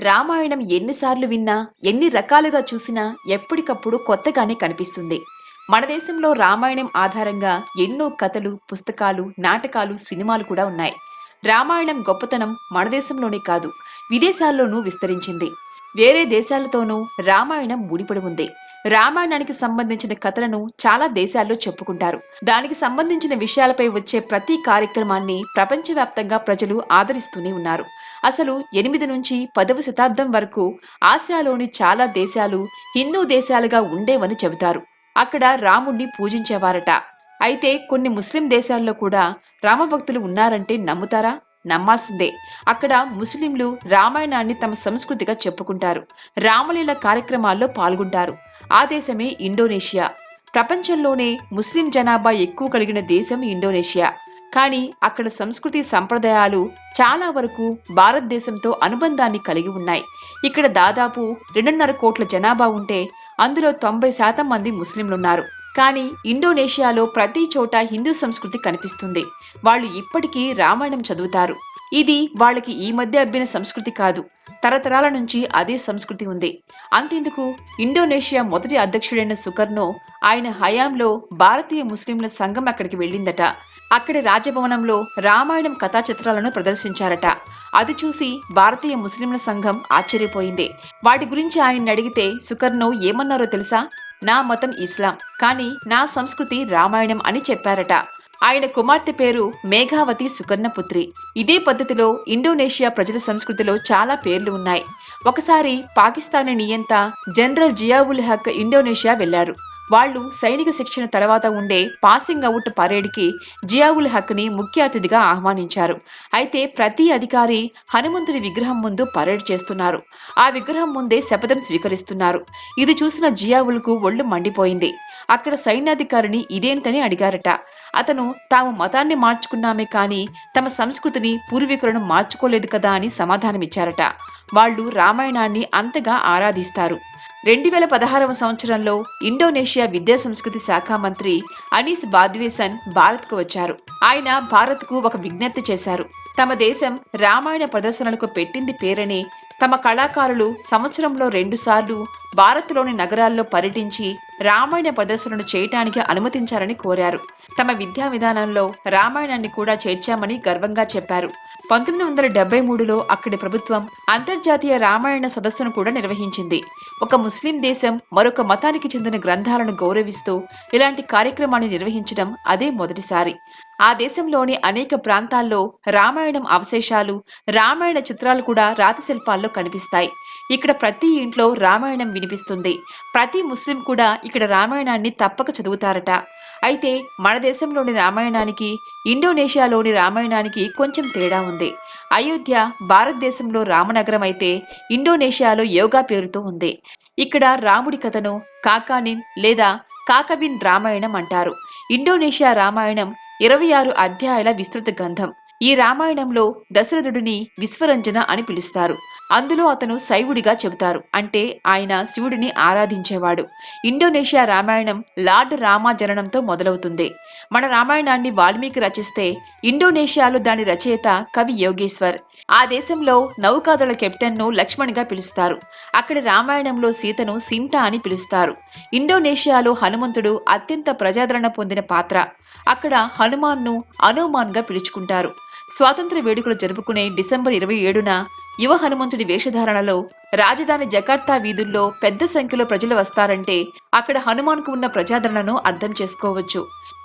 రామాయణం ఎన్నిసార్లు విన్నా ఎన్ని రకాలుగా చూసినా ఎప్పటికప్పుడు కొత్తగానే కనిపిస్తుంది. మన దేశంలో రామాయణం ఆధారంగా ఎన్నో కథలు పుస్తకాలు నాటకాలు సినిమాలు కూడా ఉన్నాయి. రామాయణం గొప్పతనం మన దేశంలోనే కాదు విదేశాల్లోనూ విస్తరించింది. వేరే దేశాలతోనూ రామాయణం ముడిపడి ఉంది. రామాయణానికి సంబంధించిన కథలను చాలా దేశాల్లో చెప్పుకుంటారు. దానికి సంబంధించిన విషయాలపై వచ్చే ప్రతి కార్యక్రమాన్ని ప్రపంచవ్యాప్తంగా ప్రజలు ఆదరిస్తూనే ఉన్నారు. అసలు ఎనిమిది నుంచి పదవ శతాబ్దం వరకు ఆసియాలోని చాలా దేశాలు హిందూ దేశాలుగా ఉండేవని చెబుతారు. అక్కడ రాముణ్ణి పూజించేవారట. అయితే కొన్ని ముస్లిం దేశాల్లో కూడా రామభక్తులు ఉన్నారంటే నమ్ముతారా? నమ్మాల్సిందే. అక్కడ ముస్లింలు రామాయణాన్ని తమ సంస్కృతిగా చెప్పుకుంటారు. రామలీల కార్యక్రమాల్లో పాల్గొంటారు. ఆ దేశమే ఇండోనేషియా. ప్రపంచంలోనే ముస్లిం జనాభా ఎక్కువ కలిగిన దేశం ఇండోనేషియా. కానీ అక్కడ సంస్కృతి సంప్రదాయాలు చాలా వరకు భారతదేశంతో అనుబంధాన్ని కలిగి ఉన్నాయి. ఇక్కడ దాదాపు రెండున్నర కోట్ల జనాభా ఉంటే అందులో తొంభై శాతం మంది ముస్లింలున్నారు. కానీ ఇండోనేషియాలో ప్రతి చోట హిందూ సంస్కృతి కనిపిస్తుంది. వాళ్ళు ఇప్పటికీ రామాయణం చదువుతారు. ఇది వాళ్ళకి ఈ మధ్య అబ్బిన సంస్కృతి కాదు. తరతరాల నుంచి అదే సంస్కృతి ఉంది. అంతెందుకు ఇండోనేషియా మొదటి అధ్యక్షుడైన సుకర్నో ఆయన హయాంలో భారతీయ ముస్లింల సంఘం అక్కడికి వెళ్ళిందట. అక్కడి రాజభవనంలో రామాయణం కథా చిత్రాలను ప్రదర్శించారట. అది చూసి భారతీయ ముస్లింల సంఘం ఆశ్చర్యపోయింది. వాటి గురించి ఆయన్ని అడిగితే సుకర్ణు ఏమన్నారో తెలుసా? నా మతం ఇస్లాం. కానీ నా సంస్కృతి రామాయణం అని చెప్పారట. ఆయన కుమార్తె పేరు మేఘావతి సుకర్ణపుత్రి. ఇదే పద్ధతిలో ఇండోనేషియా ప్రజల సంస్కృతిలో చాలా పేర్లు ఉన్నాయి. ఒకసారి పాకిస్తానీ నియంత జనరల్ జియావుల్ హక్ ఇండోనేషియా వెళ్ళారు వాళ్ళు సైనిక శిక్షణ తర్వాత ఉండే పాసింగ్ అవుట్ పరేడ్కి జియావుల్ హక్ని ముఖ్య అతిథిగా ఆహ్వానించారు. అయితే ప్రతి అధికారి హనుమంతుడి విగ్రహం ముందు పరేడ్ చేస్తున్నారు. ఆ విగ్రహం ముందే శపథం స్వీకరిస్తున్నారు. ఇది చూసిన జియావుల్కు ఒళ్ళు మండిపోయింది. అక్కడ సైన్యాధికారిని ఇదేంటని అడిగారట. అతను తాము మతాన్ని మార్చుకున్నామే కానీ తమ సంస్కృతిని పూర్వీకులను మార్చుకోలేదు కదా అని సమాధానమిచ్చారట. వాళ్ళు రామాయణాన్ని అంతగా ఆరాధిస్తారు. రెండు వేల పదహారవ సంవత్సరంలో ఇండోనేషియా విద్యా సంస్కృతి శాఖ మంత్రి అనీస్ బాద్వేసన్ భారత్కు వచ్చారు. ఆయన భారత్కు ఒక విజ్ఞప్తి చేశారు. తమ దేశం రామాయణ ప్రదర్శనలకు పెట్టింది పేరని తమ కళాకారులు సంవత్సరంలో రెండుసార్లు భారత్లోని నగరాల్లో పర్యటించి రామాయణ ప్రదర్శనలు చేయటానికి అనుమతించారని కోరారు. తమ విద్యా విధానంలో రామాయణాన్ని కూడా చేర్చామని గర్వంగా చెప్పారు. పంతొమ్మిది వందల డెబ్బై మూడులో అక్కడి ప్రభుత్వం అంతర్జాతీయ రామాయణ సదస్సును కూడా నిర్వహించింది. ఒక ముస్లిం దేశం మరొక మతానికి చెందిన గ్రంథాలను గౌరవిస్తూ ఇలాంటి కార్యక్రమాన్ని నిర్వహించడం అదే మొదటిసారి. ఆ దేశంలోని అనేక ప్రాంతాల్లో రామాయణం అవశేషాలు రామాయణ చిత్రాలు కూడా రాతి శిల్పాల్లో కనిపిస్తాయి. ఇక్కడ ప్రతి ఇంట్లో రామాయణం వినిపిస్తుంది. ప్రతి ముస్లిం కూడా ఇక్కడ రామాయణాన్ని తప్పక చదువుతారట. అయితే మన దేశంలోని రామాయణానికి ఇండోనేషియాలోని రామాయణానికి కొంచెం తేడా ఉంది. అయోధ్య భారతదేశంలో రామనగరం అయితే ఇండోనేషియాలో యోగా పేరుతో ఉంది. ఇక్కడ రాముడి కథను కాకానిన్ లేదా కాకబిన్ రామాయణం అంటారు. ఇండోనేషియా రామాయణం ఇరవై ఆరు అధ్యాయాల విస్తృత గ్రంథం ఈ రామాయణంలో దశరథుడిని విశ్వరంజన అని పిలుస్తారు. అందులో అతను శైవుడిగా చెబుతారు. అంటే ఆయన శివుడిని ఆరాధించేవాడు. ఇండోనేషియా రామాయణం లార్డ్ రామా జననంతో మొదలవుతుంది. మన రామాయణాన్ని వాల్మీకి రచిస్తే ఇండోనేషియాలో దాని రచయిత కవి యోగేశ్వర్. ఆ దేశంలో నౌకాదళ కెప్టెన్ను లక్ష్మణ్గా పిలుస్తారు. అక్కడి రామాయణంలో సీతను సింటా అని పిలుస్తారు. ఇండోనేషియాలో హనుమంతుడు అత్యంత ప్రజాదరణ పొందిన పాత్ర. అక్కడ హనుమాన్ను అనుమాన్గా పిలుచుకుంటారు. స్వాతంత్ర వేడుకలు జరుపుకునే డిసెంబర్ ఇరవై ఏడున యువ హనుమంతుడి వేషధారణలో రాజధాని జకార్తా వీధుల్లో పెద్ద సంఖ్యలో ప్రజలు వస్తారంటే అక్కడ హనుమాన్కు ఉన్న ప్రజాదరణను అర్థం చేసుకోవచ్చు.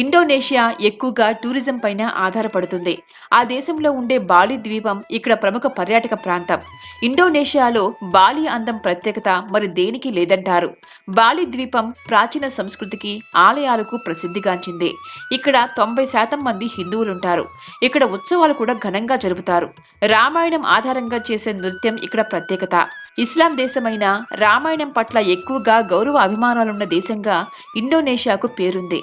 ఇండోనేషియా ఎక్కువగా టూరిజం పైన ఆధారపడుతుంది. ఆ దేశంలో ఉండే బాలి ద్వీపం ఇక్కడ ప్రముఖ పర్యాటక ప్రాంతం. ఇండోనేషియాలో బాలి అందం ప్రత్యేకత మరి దేనికి లేదంటారు? బాలి ద్వీపం ప్రాచీన సంస్కృతికి ఆలయాలకు ప్రసిద్ధిగాంచింది. ఇక్కడ తొంభై శాతం మంది హిందువులుంటారు. ఇక్కడ ఉత్సవాలు కూడా ఘనంగా జరుపుతారు. రామాయణం ఆధారంగా చేసే నృత్యం ఇక్కడ ప్రత్యేకత. ఇస్లాం దేశమైన రామాయణం పట్ల ఎక్కువగా గౌరవ అభిమానాలున్న దేశంగా ఇండోనేషియాకు పేరుంది.